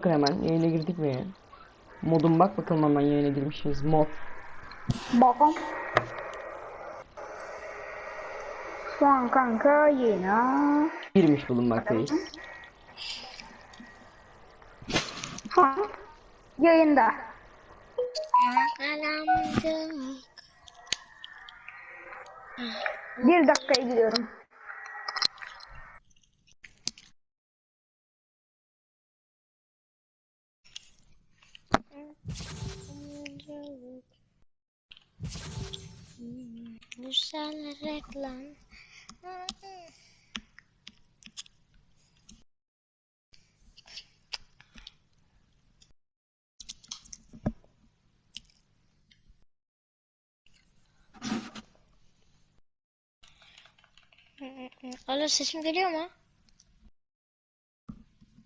Bakın hemen yayına girdik mi? Modum bak bakalım hemen yayına girmişiz. Mod. Bakın. Şu an kanka yine. Girmiş bulunmaktayız. Şu an yayında. Bir dakikaya gidiyorum. Güzel reklam. Alo sesim geliyor mu?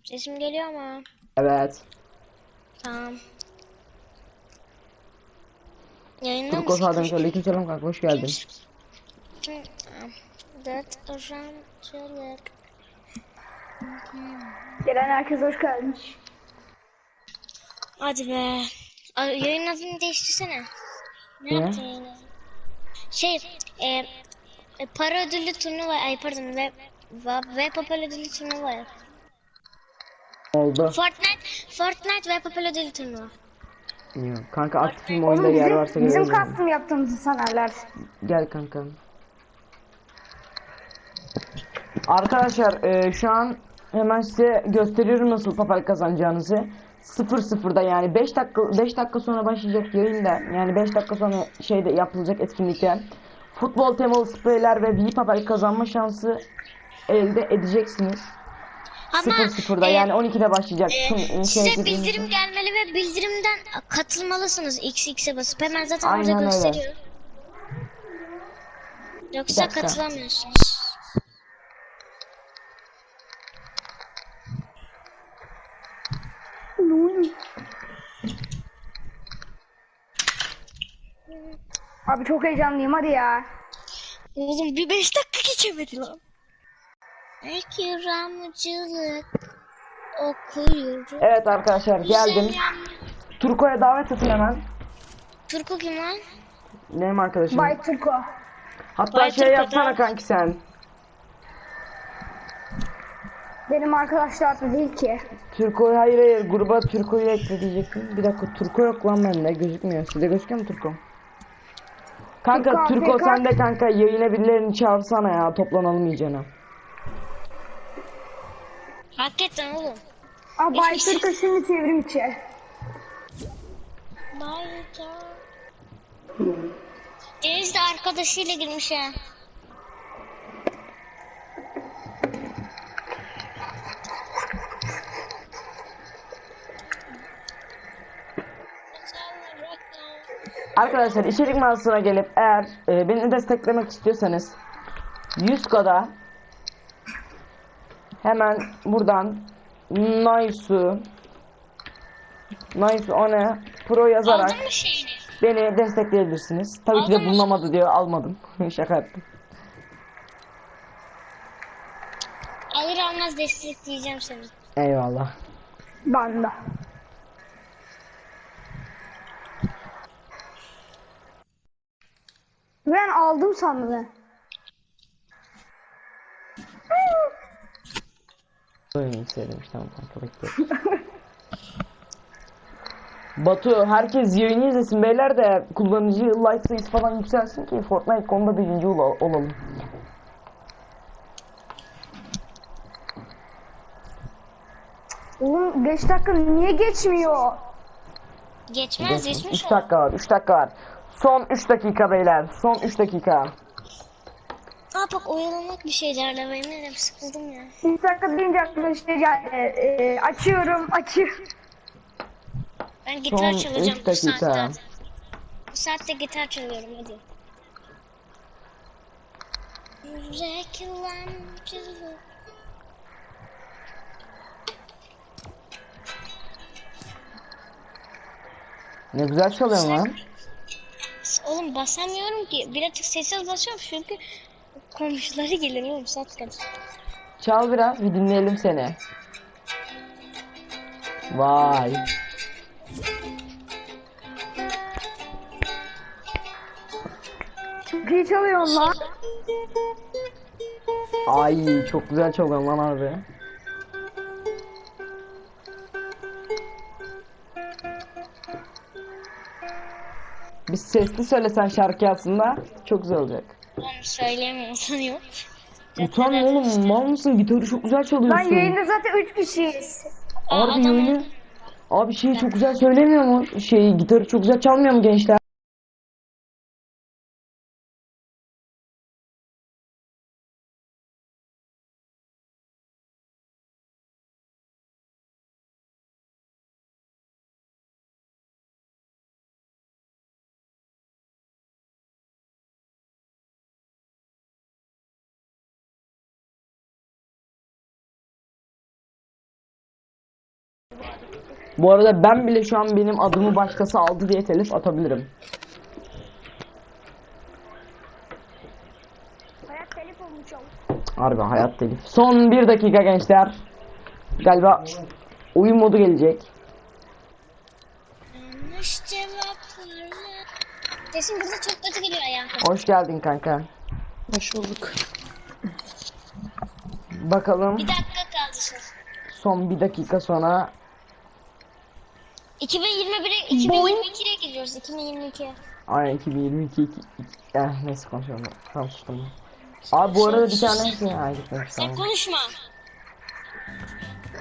Sesim geliyor mu? Evet. Tamam. Yayında Turko mısın? Sadım Aleykümselam kanka hoş geldin. Dört ajancılık. Gelen herkes hoş gelmiş. Hadi be. Ay, yayın adını değiştirsene. Ne Niye? yaptın yayın adını? Şey, e, e, para ödüllü turnuva, ay pardon, web, web, web papel ödüllü turnuva yap. Oldu. Fortnite, Fortnite web papel ödüllü turnuva. Bilmiyorum. Kanka aktifim oyunda Oğlum yer bizim, varsa bizim gelelim. custom yaptığımızı sanarlar. Gel kanka. Arkadaşlar e, şu an hemen size gösteriyorum nasıl papel kazanacağınızı. 0-0'da yani 5 dakika 5 dakika sonra başlayacak yayında yani 5 dakika sonra şeyde yapılacak etkinlikte futbol temalı spreyler ve bir papel kazanma şansı elde edeceksiniz. Ama 0-0'da e, yani 12'de başlayacak. e, Tüm, şey size dediğimiz- bildirim gelmeli ve bildirimden katılmalısınız XX'e basıp. Hemen zaten Aynen orada öyle. gösteriyor. Yoksa dakika. katılamıyorsunuz. Abi çok heyecanlıyım hadi ya. Oğlum bir beş dakika geçemedi lan. İkramcılık okuyorum. Evet arkadaşlar geldim. Turko'ya davet atın hemen. Turku kim lan? Benim arkadaşım. Bay Turko. Hatta Bay şey Turko yapsana da- kanki sen. Benim arkadaşlar da değil ki. Turko hayır hayır gruba Turko'yu ekle diyecektim. Bir dakika Turko yok lan bende gözükmüyor. Size gözüküyor mu Turko? Kanka Turko, Turko Turko. sen de kanka yayına birilerini çağırsana ya toplanalım iyicene. Hakikaten oğlum. Aa, Bay Hiçbir şey- Turko şimdi çevrim içi. Bayca. Deniz de arkadaşıyla girmiş ha. Arkadaşlar içerik mağazasına gelip eğer e, beni desteklemek istiyorsanız 100 koda hemen buradan Naisu Naisu ona pro yazarak Aldın mı şeyini? beni destekleyebilirsiniz. Tabii ki de bulunamadı diyor almadım. Şaka yaptım. Alır almaz destekleyeceğim seni. Eyvallah. Ben de. Ben aldım sandım. Böyle istedim tamam kanka bekle. Batu herkes yayını izlesin beyler de kullanıcı like sayısı falan yükselsin ki Fortnite konuda birinci ola- olalım. Oğlum 5 dakika niye geçmiyor? Geçmez geçmiş 3 o. dakika var 3 dakika var. Son 3 dakika beyler son 3 dakika. Aa bak oyalamak bir şeylerle benim de sıkıldım ya. 3 dakika deyince aklıma işte geldi. Ee, açıyorum açıyorum. Ben gitar Son çalacağım üç bu dakika. saatte. Bu saatte gitar çalıyorum hadi. Ne güzel çalıyorsun lan. Oğlum basamıyorum ki. Birazcık sessiz basıyorum çünkü komşuları gelir oğlum saat kaç. Çal biraz bir dinleyelim seni. Vay. Çok iyi çalıyorsun lan. Ay çok güzel çalıyorsun lan abi. Biz sesli söylesen şarkı aslında çok güzel olacak. Onu söyleyemiyorum utanıyor. Utanma oğlum mal mısın? Gitarı çok güzel Lan çalıyorsun. yayında zaten 3 kişiyiz. Abi Adam- yayını... Abi şeyi çok güzel söylemiyor mu? Şeyi gitarı çok güzel çalmıyor mu gençler? Bu arada ben bile şu an benim adımı başkası aldı diye telif atabilirim. Hayat telif olmuş ol. Harbi hayat telif. Son bir dakika gençler. Galiba oyun modu gelecek. Sesin bize çok kötü geliyor ayağım. Hoş geldin kanka. Hoş bulduk. Bakalım Bir dakika kaldı son bir dakika sonra 2021'e 2022'ye gidiyoruz. 2022'ye. Aynen 2022 iki, iki, eh, neyse konuşalım. Tamam sustum. Abi bu arada bir tane ha gitmemiş Sen konuşma.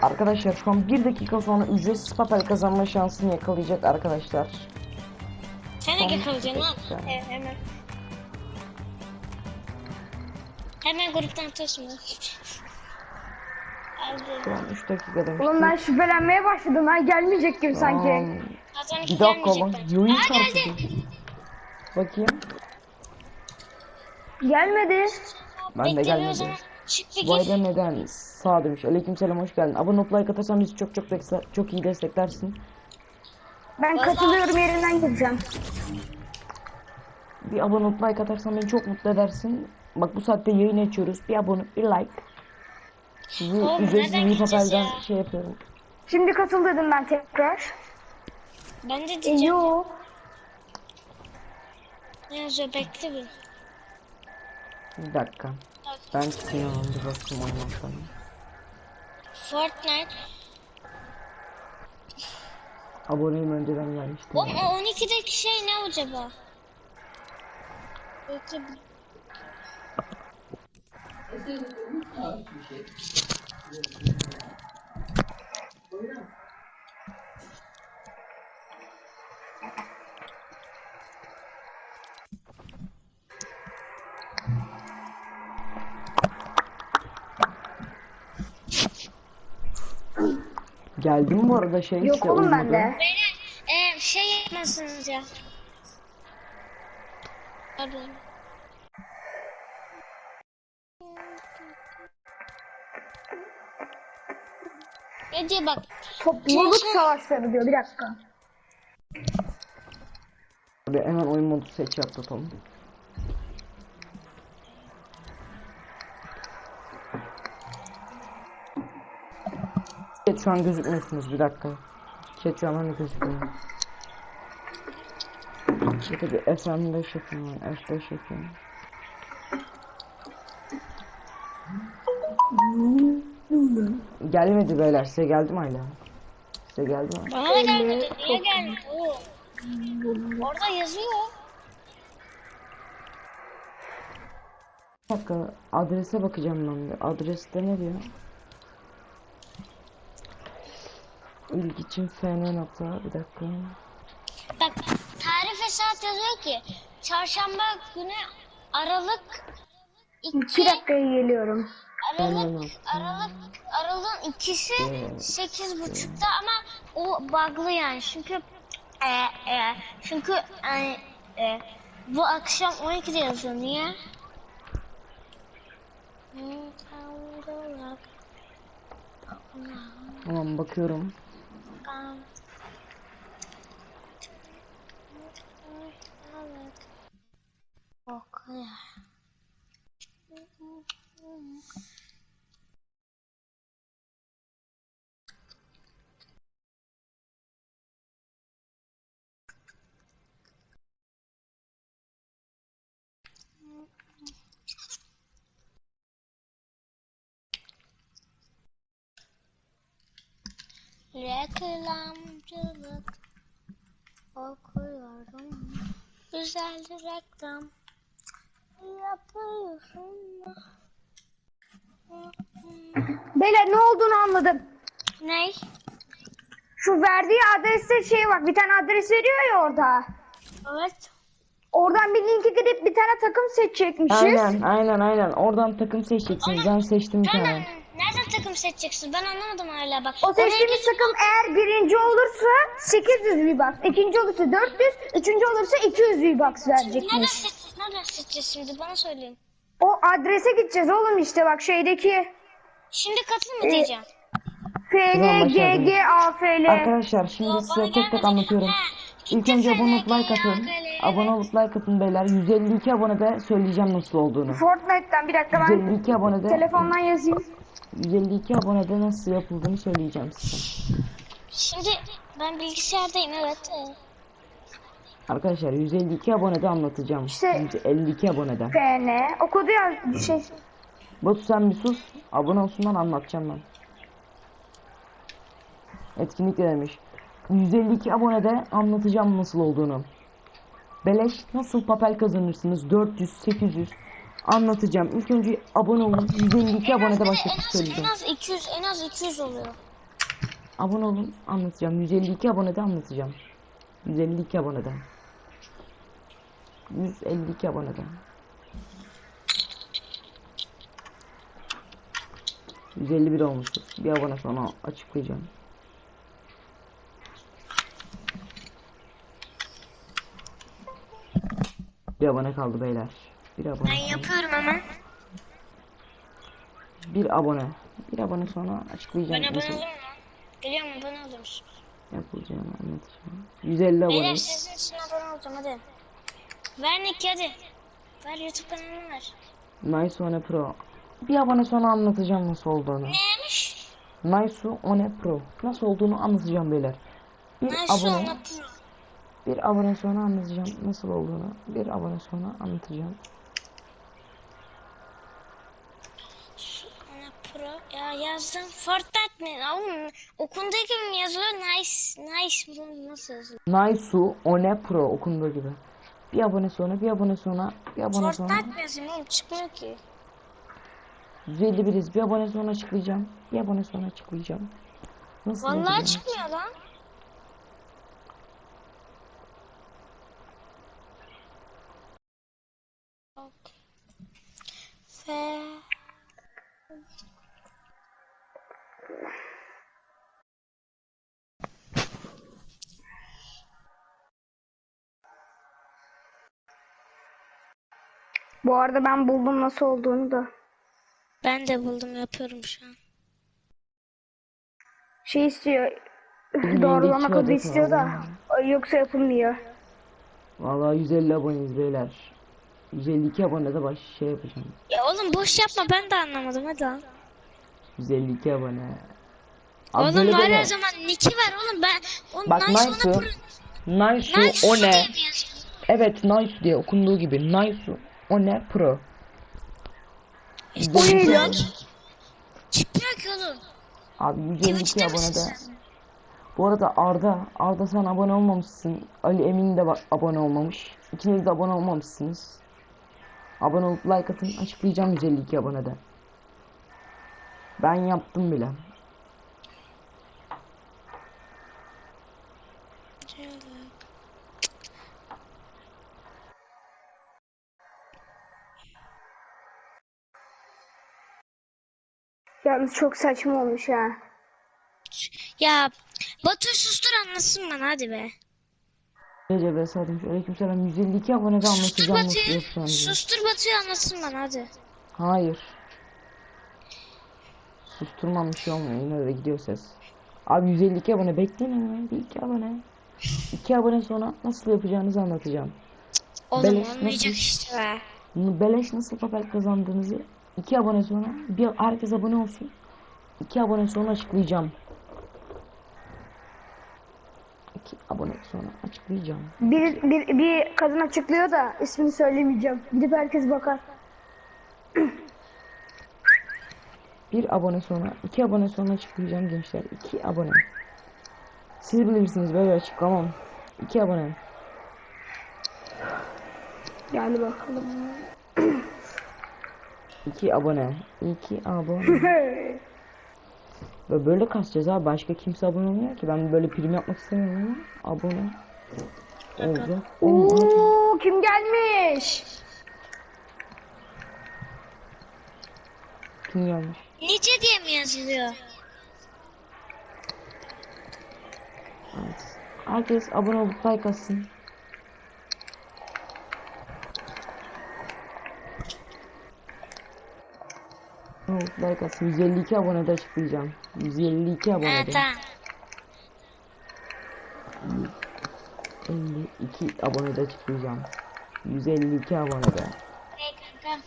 Arkadaşlar şu an bir dakika sonra ücretsiz papel kazanma şansını yakalayacak arkadaşlar. Sen de yakalayacaksın lan. Evet, hemen. Hemen gruptan. Abi. Şu an 3 dakika demiş. Oğlum ben şüphelenmeye başladım ha gelmeyecek gibi sanki. Zaten Bir dakika lan. gelmeyecek bence. Çarptı. geldi. Bakayım. Gelmedi. Ben de Beklemiyor o gelmedi. zaman. Çık bir Bu gir. arada neden? Sağ demiş. Aleykümselam hoş geldin. Abone olup like atarsan bizi çok çok destek, çok iyi desteklersin. Ben katılıyorum yerinden gireceğim. Bir abone olup like atarsan beni çok mutlu edersin. Bak bu saatte yayın açıyoruz. Bir abone, bir like. Sizi Oğlum, ücretsiz bir gideceğiz papelden ya? şey yapıyorum. Şimdi katıl dedim ben tekrar. Ben de E, diyeceğim. yo. Ne yazıyor bekle bir. Bir dakika. Ben çıkıyorum bir bakayım ondan sonra. Fortnite. Aboneyim önceden gelmiştim. Oğlum o 12'deki şey ne acaba? Bekle bir. Geldi mi bu arada şey? Yok işte oğlum bende. Beyler e, şey yapmasınız ya. Pardon. Diyor bak. Topluluk savaşları diyor bir dakika. Abi hemen oyun modu seç Tom. Chat şu an gözükmüyorsunuz bir dakika. Chat şu an hani gözükmüyor. Chat'e bir F5 yapayım ben. F5 yapayım. Gelmedi beyler size geldi mi hala? Size geldi mi? Bana da gelmedi. Niye gelmedi? Oo. Orada yazıyor. Bir dakika adrese bakacağım ben bir. Adreste ne diyor? İlk için fn nokta bir dakika. Bak tarih ve saat yazıyor ki çarşamba günü Aralık 2 İki dakikaya geliyorum. Aralık Aralık Aralık'ın ikisi sekiz buçukta ama o bug'lı yani çünkü e, e, çünkü e, e, bu akşam 12'de yazıyor niye? Tamam bakıyorum. Okuyor. Reklamcılık okuyorum. Güzel reklam yapıyorsun. Beyler ne olduğunu anladım. Ney? Şu verdiği adreste şey bak bir tane adres veriyor ya orada. Evet. Oradan bir linke gidip bir tane takım seçecekmişiz. Aynen aynen aynen. Oradan takım seçeceksiniz. Ben seçtim bir tane. Nereden takım seçeceksin? Ben anlamadım hala bak. O seçtiğimiz takım eğer birinci olursa 800 V-Bucks, ikinci olursa 400, üçüncü olursa 200 V-Bucks Nereden, verecekmiş. seç, nereden seçeceğiz şimdi bana söyleyin. O adrese gideceğiz oğlum işte bak şeydeki Şimdi katıl mı diyeceğim? FNGGAFL. Arkadaşlar şimdi size tek tek anlatıyorum. İlk önce abone olup like atın. Abone olup like atın beyler. 152 abonede söyleyeceğim nasıl olduğunu. Fortnite'tan bir dakika ben 152 abonede telefondan yazayım. 152 abonede nasıl yapıldığını söyleyeceğim size. Şimdi ben bilgisayardayım evet. Arkadaşlar 152 abonede anlatacağım. İşte- 152 abonede. FN. O kodu yaz şey. Batu sen bir sus. Abone olsunlar anlatacağım ben. Etkinlik de demiş. 152 abonede anlatacağım nasıl olduğunu. Beleş nasıl papel kazanırsınız 400 800 anlatacağım. İlk önce abone olun. 152 abonede başlatıp az, en söyleyeceğim. az 200 en az 200 oluyor. Abone olun anlatacağım. 152 abonede anlatacağım. 152 abonede. 152 abonede. 151 olmuşuz. Bir abone sonra açıklayacağım. Bir abone kaldı beyler. Bir abone. Ben yapıyorum hemen. Bir abone. Bir abone sonra açıklayacağım. Ben abone olurum mu? Biliyor musun abone olur musun? yapılacağını anlatacağım. 150 abone. Beyler sizin için abone olacağım hadi. Ver Nick hadi. Ver YouTube kanalını ver. Nice One Pro. Bir abone sonra anlatacağım nasıl olduğunu. Neymiş? Nice One Pro. Nasıl olduğunu anlatacağım beyler. Bir Nice abone, One Pro. bir abone sonra anlatacağım nasıl olduğunu. Bir abone sonra anlatacağım. One Pro. Ya yazdım. Fortnite? Oğlum okunduğu gibi mi yazılıyor? Nice. Nice. Bunu nasıl yazılıyor? Nice One Pro okunduğu gibi. Bir abone sonra, bir abone sonra, bir abone sonra. Fortnite yazayım oğlum? Çıkmıyor ki. 151'iz. Bir abone sonra açıklayacağım. Bir abone sonra açıklayacağım. Nasıl Vallahi çıkmıyor lan. Ve Bu arada ben buldum nasıl olduğunu da. ben de buldum yapıyorum şu an. Şey istiyor. Doğrulama kodu istiyor da. Yoksa yapılmıyor. Vallahi 150 aboneyiz beyler. 152 abonede baş şey yapacağım. Ya oğlum boş yapma ben de anlamadım hadi al. 152 abone. Abi Oğlum var o zaman Nick'i ver oğlum ben. Oğlum Bak nice Nice, Nice Nice o ne? Evet Nice diye okunduğu gibi Nice o ne Pro. O ne lan? Ki oğlum. Abi 152 Twitch'te misin abonede. sen? Bu arada Arda, Arda sen abone olmamışsın. Ali Emin de abone olmamış. İkiniz de abone olmamışsınız. Abone olup like atın. Açıklayacağım 152 abonede. Ben yaptım bile. Yalnız çok saçma olmuş ha. Ya Batu sustur anlasın bana hadi be. Gece be Sadım. Aleykümselam 152 abonede Sustur anlatacağım Batu'yu. yapacağınızı. Sustur Batu'yu anlatsın bana hadi. Hayır. Susturmam bir şey olmuyor. Yine de gidiyor ses. Abi 152 abone bekleyin hemen. Bir iki abone. İki abone sonra nasıl yapacağınızı anlatacağım. Oğlum Beleş olmayacak nasıl? işte be. Beleş nasıl papel kazandığınızı iki abone sonra bir herkes abone olsun. İki abone sonra açıklayacağım. İki abone sonra açıklayacağım. Bir, bir, bir kadın açıklıyor da ismini söylemeyeceğim. Gidip herkes bakar. Bir abone sonra, iki abone sonra açıklayacağım gençler. İki abone. Siz bilirsiniz böyle açıklamam. 2 abone. Yani bakalım. 2 abone. 2 abone. Ve böyle kasacağız abi. Başka kimse abone olmuyor ki. Ben böyle prim yapmak istemiyorum ama abone oldu. Oo kim gelmiş? kim gelmiş? Nice diye mi yazılıyor? Evet. Herkes abone olup like atsın. Evet, like atsın. 152 abonede açıklayacağım. 152 Ha abonede. tamam. 52 abonede açıklayacağım. 152 abonede. Hey kanka. Hı.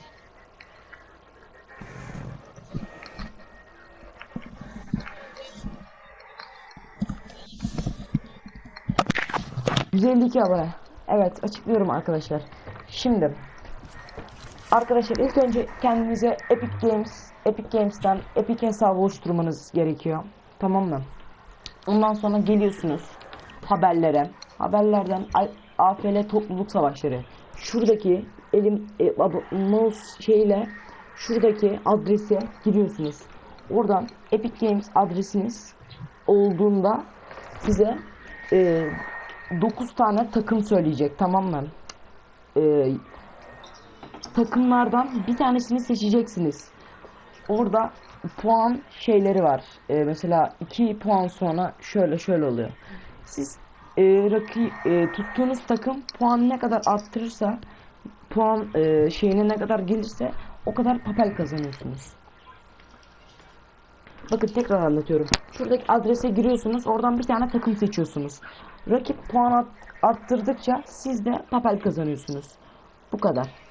152 abone. Evet açıklıyorum arkadaşlar. Şimdi Arkadaşlar ilk önce kendinize Epic Games Epic Games'ten Epic hesabı oluşturmanız gerekiyor. Tamam mı? Ondan sonra geliyorsunuz haberlere. Haberlerden AFL topluluk savaşları. Şuradaki elim e, mouse şeyle şuradaki adrese giriyorsunuz. Oradan Epic Games adresiniz olduğunda size e, 9 tane takım söyleyecek tamam mı? E, takımlardan bir tanesini seçeceksiniz. Orada puan şeyleri var. Ee, mesela 2 puan sonra şöyle şöyle oluyor. Siz e, raki, e, tuttuğunuz takım puan ne kadar arttırırsa puan e, şeyine ne kadar gelirse o kadar papel kazanıyorsunuz. Bakın tekrar anlatıyorum. Şuradaki adrese giriyorsunuz. Oradan bir tane takım seçiyorsunuz. Rakip puan art- arttırdıkça siz de papel kazanıyorsunuz. Bu kadar.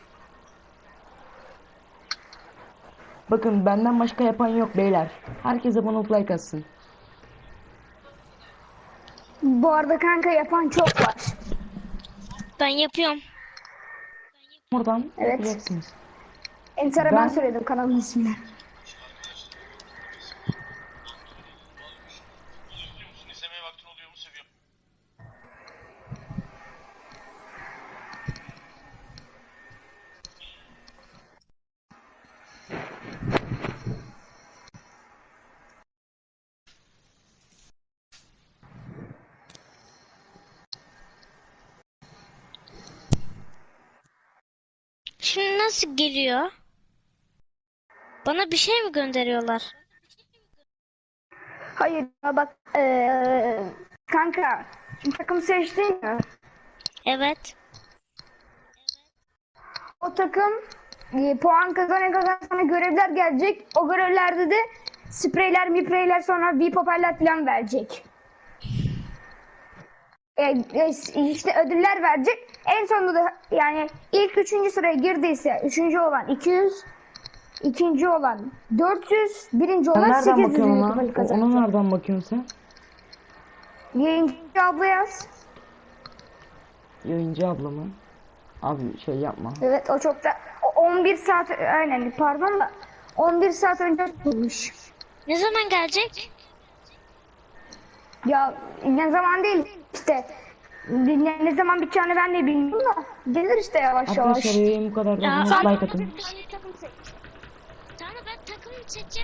Bakın benden başka yapan yok beyler. Herkes abone olup like atsın. Bu arada kanka yapan çok var. Ben yapıyorum. Buradan Evet. yapacaksınız. Ensar'a ben, Ben- söyledim kanalın ismini. Şimdi nasıl geliyor? Bana bir şey mi gönderiyorlar? Hayır ya bak eee, kanka şimdi takım seçtin ya. Evet. O takım e, puan kazana kazana sana görevler gelecek. O görevlerde de spreyler, mipreyler sonra bir papeller falan verecek. E, e, işte ödüller verecek. En sonunda da yani ilk üçüncü sıraya girdiyse üçüncü olan 200, ikinci olan 400, birinci olan nereden 800 bakıyorsun papel ona? Kazanacak. Ona nereden bakıyorsun sen? Yayıncı abla yaz. Yayıncı abla mı? Abi şey yapma. Evet o çok da o 11 saat aynen pardon da 11 saat önce bulmuş. Ne zaman gelecek? Ya ne zaman değil işte ne, ne zaman biteceğini ben de bilmiyorum da gelir işte yavaş yavaş. Arkadaşlar yayın bu kadar. Ya, like atın. Tamam ben takım seçeceğim.